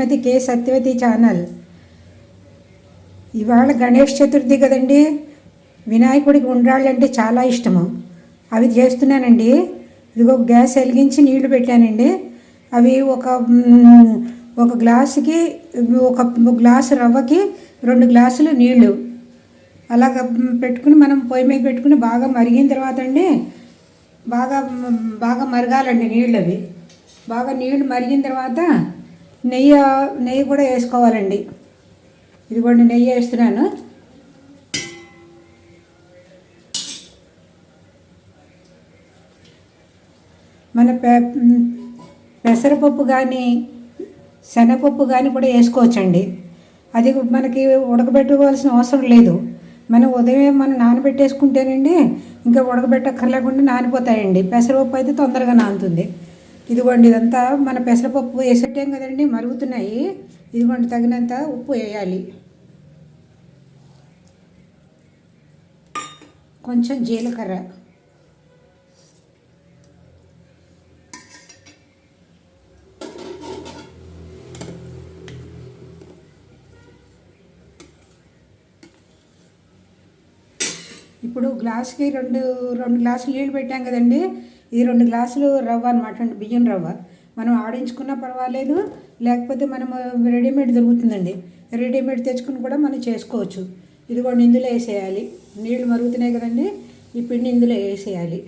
శ్రీమతి K. Satyavathi channel. ఇవాళ గణేష్ చతుర్థి కదండి? వినాయకుడికి ఉండ్రాళ్ళంటే చాలా ఇష్టము. అవి చేస్తున్నానండి. ఇదిగో గ్యాస్ వెలిగించి నీళ్ళు పెట్టానండి. అవి ఒక ఒక గ్లాసుకి ఒక గ్లాసు రవ్వకి రెండు గ్లాసులు నీళ్ళు. అలాగ పెట్టుకుని మనం పొయ్యి మీద పెట్టుకుని బాగా మరిగిన తర్వాత అండి బాగా బాగా మరగాలండి నీళ్ళు అవి బాగా నీళ్ళు మరిగిన తర్వాత నెయ్యి నెయ్యి కూడా వేసుకోవాలండి. ఇదిగోండి నెయ్యి వేస్తున్నాను. మన పె పెసరపప్పు కానీ శనగపప్పు కానీ కూడా వేసుకోవచ్చండి. అది మనకి ఉడకబెట్టుకోవాల్సిన అవసరం లేదు. మనం ఉదయం మనం నానబెట్టేసుకుంటేనండి ఇంకా ఉడకబెట్టక్కర్లేకుండా నానిపోతాయండి. పెసరపప్పు అయితే తొందరగా నానుతుంది. ఇదిగోండి ఇదంతా మన పెసరపప్పు వేసేటాం కదండి మరుగుతున్నాయి. ఇదిగోండి తగినంత ఉప్పు వేయాలి. కొంచెం జీలకర్ర. ఇప్పుడు గ్లాస్కి రెండు రెండు గ్లాసులు నీళ్ళు పెట్టాం కదండి. ఇది రెండు గ్లాసులు రవ్వ అనమాట అండి బియ్యం రవ్వ. మనం ఆడించుకున్నా పర్వాలేదు లేకపోతే మనం రెడీమేడ్ దొరుకుతుందండి. రెడీమేడ్ తెచ్చుకుని కూడా మనం చేసుకోవచ్చు. ఇదిగోండి ఇందులో వేసేయాలి. నీళ్ళు మరుగుతున్నాయి కదండి ఈ పిండి ఇందులో వేసేయాలి.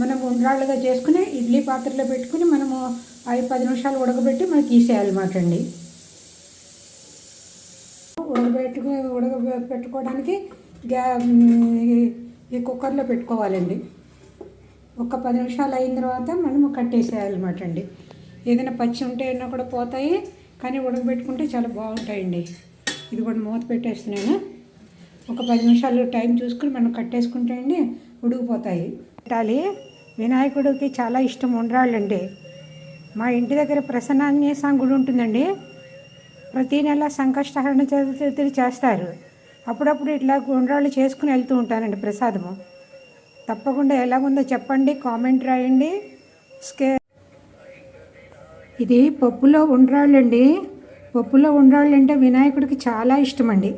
మనం ఉండ్రాళ్ళుగా చేసుకుని ఇడ్లీ పాత్రలో పెట్టుకుని మనము ఐదు పది నిమిషాలు ఉడకబెట్టి మనకి తీసేయాలన్నమాట అండి. ఉడకబెట్టుకుని ఉడక పెట్టుకోవడానికి గ్యా ఈ కుక్కర్లో పెట్టుకోవాలండి. ఒక పది నిమిషాలు అయిన తర్వాత మనము కట్టేసేయాలన్నమాట అండి. ఏదైనా పచ్చి ఉంటే అయినా కూడా పోతాయి కానీ ఉడకబెట్టుకుంటే చాలా బాగుంటాయండి. ఇది కూడా మూత పెట్టేస్తున్నాను. ఒక పది నిమిషాలు టైం చూసుకుని మనం కట్టేసుకుంటే అండి ఉడికిపోతాయి. పెట్టాలి. వినాయకుడికి చాలా ఇష్టం ఉండరాళ్ళండి. మా ఇంటి దగ్గర ప్రసన్నాంజనేయ స్వామి గుడి ఉంటుందండి. ప్రతి నెల సంకష్టహరణ చతుర్థి చేస్తారు. అప్పుడప్పుడు ఇట్లా ఉండ్రాళ్ళు చేసుకుని వెళ్తూ ఉంటానండి ప్రసాదము. తప్పకుండా ఎలాగుందో చెప్పండి కామెంట్ రాయండి. స్కే ఇది పప్పులో ఉండ్రాళ్ళండి. పప్పులో ఉండ్రాళ్ళు అంటే వినాయకుడికి చాలా ఇష్టం అండి